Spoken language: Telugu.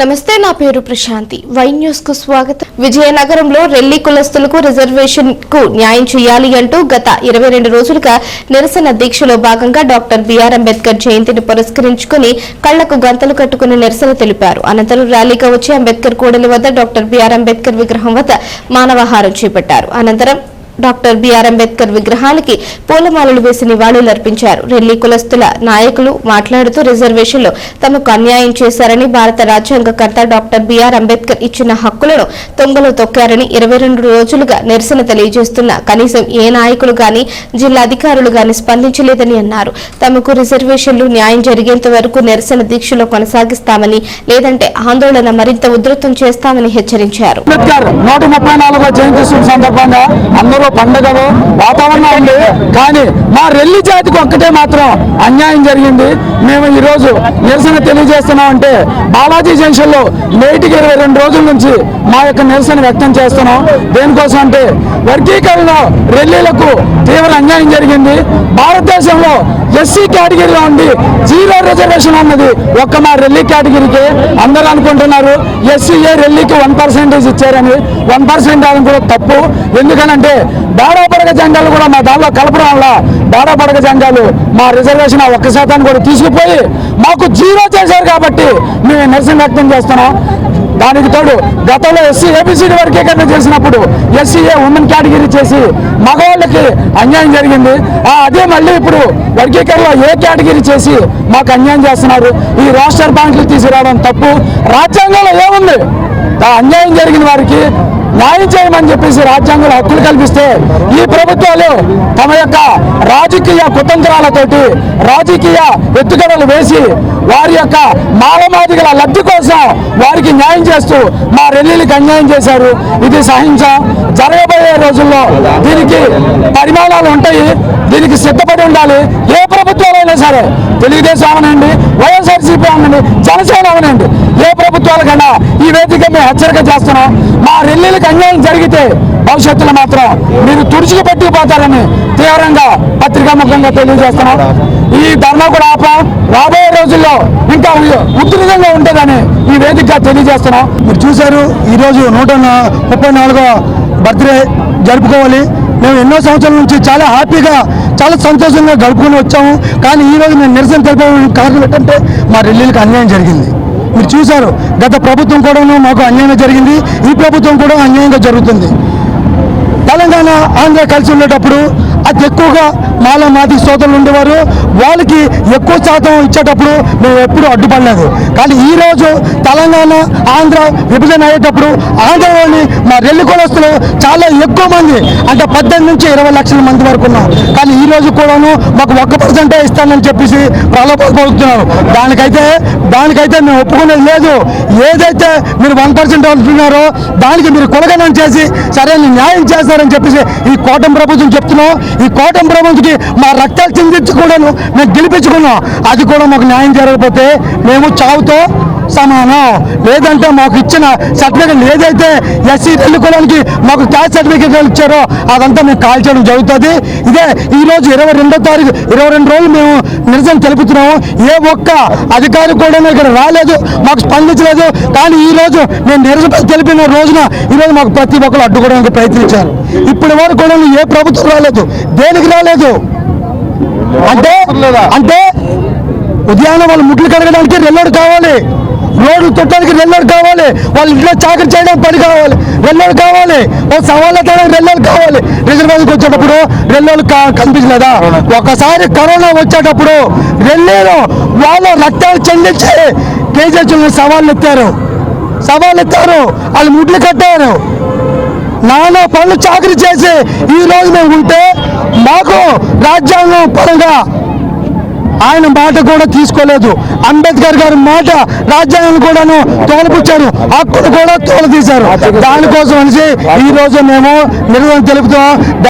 నమస్తే నా పేరు ప్రశాంతి. వై న్యూస్కు స్వాగతం. విజయనగరంలో రెల్లి కులస్తులకు రిజర్వేషన్కు న్యాయం చేయాలి అంటూ గత ఇరవై రెండు రోజులుగా నిరసన దీక్షలో భాగంగా డాక్టర్ బిఆర్ అంబేద్కర్ జయంతిని పురస్కరించుకుని కళ్ళకు గంతలు కట్టుకుని నిరసన తెలిపారు. అనంతరం ర్యాలీగా వచ్చి అంబేద్కర్ కూడలి వద్ద డాక్టర్ బిఆర్ అంబేద్కర్ విగ్రహం వద్ద మానవహారం చేపట్టారు. అనంతరం డాక్టర్ బిఆర్ అంబేద్కర్ విగ్రహానికి పూలమాలలు వేసి నివాళులర్పించారు రెల్లి కులస్తుల నాయకులు మాట్లాడుతూ రిజర్వేషన్లో తమకు అన్యాయం చేశారని భారత రాజ్యాంగకర్త డాక్టర్ బిఆర్ అంబేద్కర్ ఇచ్చిన హక్కులను తొంగలో తొక్కారని ఇరవై రెండు రోజులుగా నిరసన తెలియజేస్తున్న కనీసం ఏ నాయకులు గాని జిల్లా అధికారులు గాని స్పందించలేదని అన్నారు. తమకు రిజర్వేషన్లు న్యాయం జరిగేంత వరకు నిరసన దీక్షలో కొనసాగిస్తామని లేదంటే ఆందోళన మరింత ఉధృతం చేస్తామని హెచ్చరించారు. జయంతి సందర్భంగా అందరూ పండుగలు వాతావరణం ఉంది. కానీ మా రెల్లి జాతికి ఒక్కటే మాత్రం అన్యాయం జరిగింది. మేము ఈరోజు నిరసన తెలియజేస్తున్నాం అంటే బాలాజీ జంక్షన్లో నేటికి ఇరవై రెండు రోజుల నుంచి మా యొక్క నిరసన వ్యక్తం చేస్తున్నాం. దేనికోసం అంటే వర్గీకరణ రెల్లీలకు తీవ్ర అన్యాయం జరిగింది. భారతదేశంలో ఎస్సీ కేటగిరీలో ఉండి జీరో రిజర్వేషన్ అన్నది ఒక్క మా రెల్లీ కేటగిరీకి. అందరూ అనుకుంటున్నారు ఎస్సీఏ రెల్లీకి వన్ పర్సెంటేజ్ ఇచ్చారని. వన్ పర్సెంట్ అని కూడా తప్పు. ఎందుకనంటే బాడాపడగ జంగాలు కూడా మా దానిలో కలపడం వల్ల బాడాపడగ జంగాలు మా రిజర్వేషన్ ఆ ఒక్క శాతాన్ని కూడా తీసుకుపోయి మాకు జీరో చేశారు కాబట్టి మేము నిరసన వ్యక్తం చేస్తున్నాం. దానికి తోడు గతంలో ఎస్సీ ఏబిసిడి వర్గీకరణ చేసినప్పుడు ఎస్సీఏ ఉమెన్ కేటగిరీ చేసి మగవాళ్ళకి అన్యాయం జరిగింది. అదే మళ్ళీ ఇప్పుడు వర్గీకరణలో ఏ కేటగిరీ చేసి మాకు అన్యాయం చేస్తున్నారు? ఈ రాష్ట్ర బ్యాంకులు తీసుకురావడం తప్పు. రాజ్యాంగంలో ఏముంది? అన్యాయం జరిగిన వారికి న్యాయం చేయమని చెప్పేసి రాజ్యాంగంలో హక్కులు కల్పిస్తే ఈ ప్రభుత్వాలు తమ యొక్క రాజకీయ కుతంత్రాలతోటి రాజకీయ ఎత్తుగడలు వేసి వారి యొక్క మాలమాదిగల లబ్ధి కోసం వారికి న్యాయం చేస్తూ మా రెల్లీలకు అన్యాయం చేశారు. ఇది సహించ. జరగబోయే రోజుల్లో దీనికి పరిమాణాలు ఉంటాయి. దీనికి సిద్ధపడి ఉండాలి. ఏ సరే తెలుగుదేశం అవనండి వైఎస్ఆర్సీపీ అవనండి జనసేన అవనండి. ఏ ప్రభుత్వాలకన్నా ఈ వేదిక మేము హెచ్చరిక చేస్తున్నాం. మా రెల్లీలకు అన్యాయం జరిగితే భవిష్యత్తులో మాత్రం మీరు తుడుచుకు పట్టుకుపోతారని తీవ్రంగా పత్రికాముఖంగా తెలియజేస్తున్నాం. ఈ ధర్నా కూడా ఆపం. రాబోయే రోజుల్లో ఇంకా ఉధృతంగా ఉంటుందని ఈ వేదికగా తెలియజేస్తున్నాం. మీరు చూశారు ఈరోజు నూట ముప్పై నాలుగో బర్త్డే జరుపుకోవాలి. మేము ఎన్నో సంవత్సరాల నుంచి చాలా హ్యాపీగా చాలా సంతోషంగా గడుపుకొని వచ్చాము. కానీ ఈ రోజు మేము నిరసన తెలిపే కారణం ఏంటంటే మా రెల్లీలకు అన్యాయం జరిగింది. మీరు చూశారు గత ప్రభుత్వం కూడా మాకు అన్యాయం జరిగింది. ఈ ప్రభుత్వం కూడా అన్యాయంగా జరుగుతుంది. తెలంగాణ ఆంధ్ర కలిసి ఉండేటప్పుడు అతి ఎక్కువగా మాల మాది సోదరులు ఉండేవారు. వాళ్ళకి ఎక్కువ శాతం ఇచ్చేటప్పుడు మేము ఎప్పుడూ అడ్డుపడలేదు. కానీ ఈ రోజు తెలంగాణ ఆంధ్ర విభజన అయ్యేటప్పుడు ఆంధ్రలోని మా రెల్లి కులస్తులు చాలా ఎక్కువ మంది అంటే పద్దెనిమిది నుంచి ఇరవై లక్షల మంది వరకు ఉన్నాం కానీ ఈ రోజు కూడాను మాకు ఒక్క పర్సెంటే ఇస్తానని చెప్పేసి ప్రలోభపడుతున్నారు దానికైతే దానికైతే మేము ఒప్పుకునేది లేదు. ఏదైతే మీరు వన్ పర్సెంట్ అంటున్నారో దానికి మీరు కొలగనం చేసి సరైన న్యాయం చేస్తారని చెప్పేసి ఈ కోటం ప్రభుత్వం చెప్తున్నాం. ఈ కోటం ప్రభుత్వంకి మా రక్తాలు చిందించి కూడాను మేము గెలిపించుకున్నాం. అది కూడా మాకు న్యాయం జరగకపోతే మేము చావుతో సమానం లేదంటే మాకు ఇచ్చిన సర్టిఫికేట్ ఏదైతే ఎస్సీ ఎన్నుకోవడానికి మాకు క్యాస్ట్ సర్టిఫికేట్ ఇచ్చారో అదంతా మేము కాల్ చేయడం జరుగుతుంది. ఇదే ఈ రోజు ఇరవై రెండో తారీఖు ఇరవై రెండు రోజులు మేము నిరసన తెలుపుతున్నాము. ఏ ఒక్క అధికారి కూడా ఇక్కడ రాలేదు మాకు స్పందించలేదు. కానీ ఈ రోజు మేము నిరసన తెలిపిన రోజున ఈ రోజు మాకు ప్రతి ఒక్కరు అడ్డుకోవడానికి ప్రయత్నించారు. ఇప్పటి వరకు కూడా ఏ ప్రభుత్వం రాలేదు. దేనికి రాలేదు? అంటే అంటే ఉదయాన్నే వాళ్ళు ముట్లు కడగడానికి రెల్లడు కావాలి. రోడ్లు తొట్టడానికి రెల్లోడు కావాలి. వాళ్ళ ఇంట్లో చాకరీ చేయడానికి పని కావాలి. రెల్లోడు కావాలి. ఓ సవాళ్ళ తేడానికి రెల్లోడు కావాలి. రిజర్వేషన్కి వచ్చేటప్పుడు రెల్లోలు కనిపించలేదా? ఒకసారి కరోనా వచ్చేటప్పుడు రెల్లేరు వాళ్ళు రక్తాలు చెందించి కేజీహెచ్ సవాళ్ళు ఎత్తారు. సవాళ్ళు ఎత్తారు. వాళ్ళు ముట్లు కట్టారు. నానా పనులు చాకరీ చేసి ఈ రోజు మేము ఉంటే మాకు రాజ్యాంగం పరంగా ఆయన మాట కూడా తీసుకోలేదు. అంబేద్కర్ గారి మాట రాజ్యాంగం కూడాను తోలపుచ్చారు. హక్కును కూడా తోల తీశారు దానికోసం అనేసి ఈ రోజు మేము నిరసన తెలుపుతాం